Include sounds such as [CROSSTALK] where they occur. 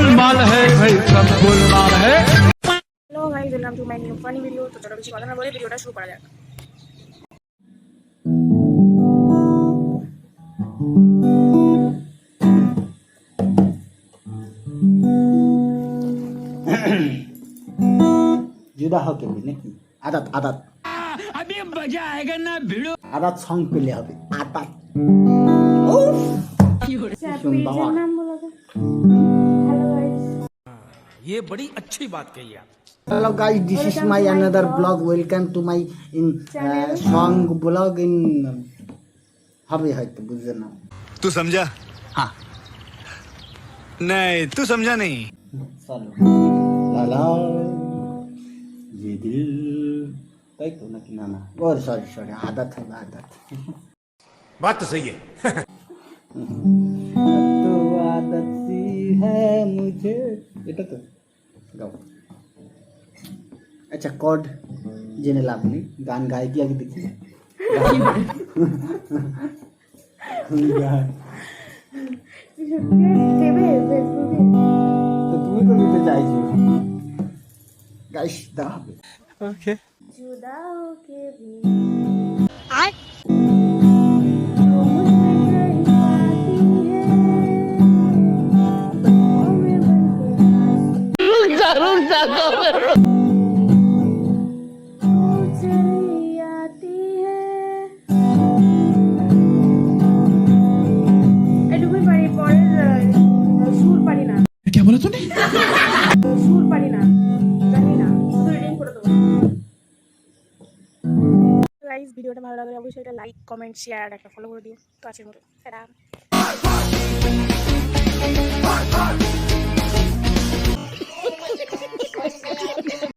गोलमाल है भाई सब गोलमाल है hello guys welcome to my new funny video তো চলো বেশি কথা না বলে ভিডিওটা শুরু করা যাক जुदा হবে নাকি আদাত আদাত अभी मजा आएगा ना भिड़ो আদাত সং পেলে হবে আদাত শুন বাবা ये बड़ी अच्छी बात कही आप। Hello guys this is my another blog welcome to my in song blog इन हवे है तो बुझे ना। तू समझा? हाँ। नहीं तू समझा नहीं। ये दिल तो ना कि ना और सॉरी सॉरी आदत है आदत। बात तो सही है। [LAUGHS] মধ্যে এটা তো। গাও। আচ্ছা কড জেনে লাভ নেই। গান গায় কি আগে দেখি? তুমি তো দিতে চাইছো। গাইস দা হবে ওকে জুদা ওকে আয়। [LAUGHS] ভিডিওটা ভালো লাগলে অবশ্যই একটা লাইক কমেন্ট শেয়ার একটা ফলো করে দিও। তো আজকের মতো